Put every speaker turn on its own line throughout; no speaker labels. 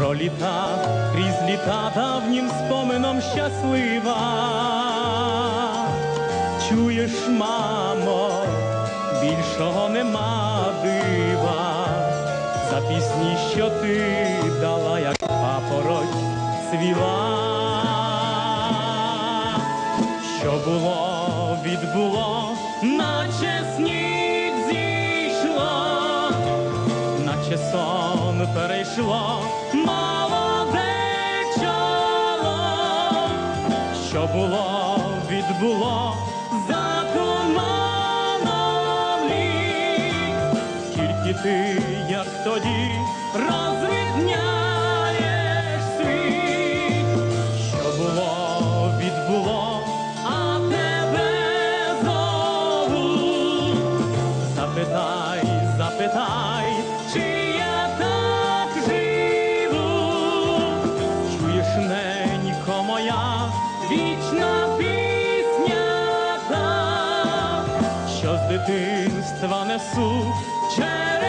про літа крізь літа давнім спомином щаслива. Чуєш, мамо, більшого нема дива, за пісні, що ти дала, як папороть цвіла що було, відбуло, наче сніг зійшло, наче сон перейшло, молоде чоло, що було, відбуло, за туманом тільки ти, як тоді, розвидняєш моя, вічна пісня та, що з дитинства несу через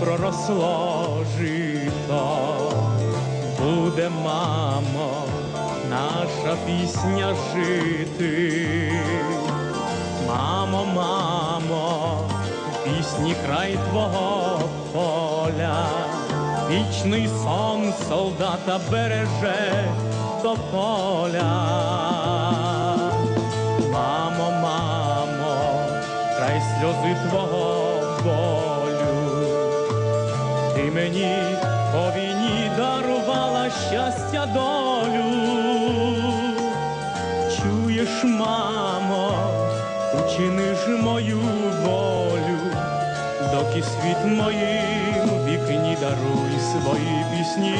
проросло жито. Буде, мамо, наша пісня жити. Мамо, мамо, пісні край твого поля. Вічний сон солдата береже до поля. Мамо, мамо, край сльози твого болю. Ти мені по війні дарувала щастя долю. Чуєш, мамо, учини ж мою волю, доки світ моїм вікні даруй свої пісні.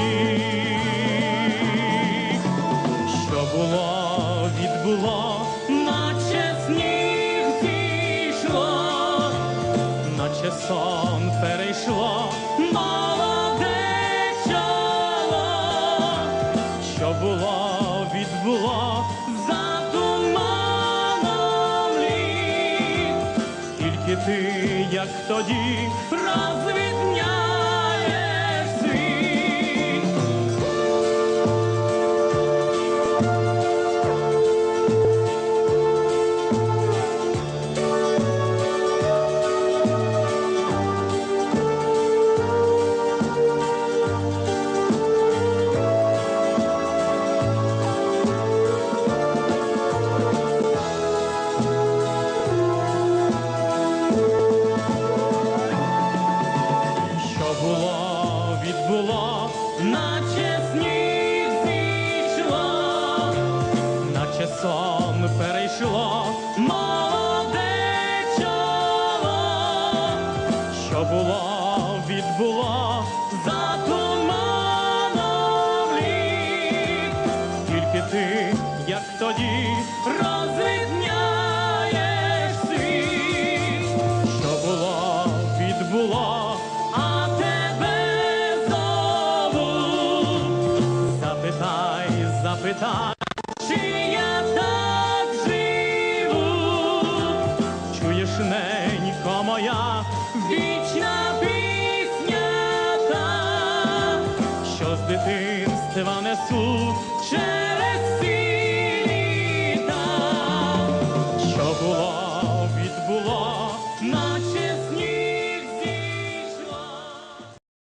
Що було, відбуло, сон перейшло, молоде чоло, що було, відбуло, за туманом тільки ти, як тоді, розвідняєш було, відбуло, за туманом ліг, тільки ти, як тоді, розвідняєш світ, що було, відбуло, а тебе зову. Запитай, запитай, вічна пісня та, що з дитинства несу через всі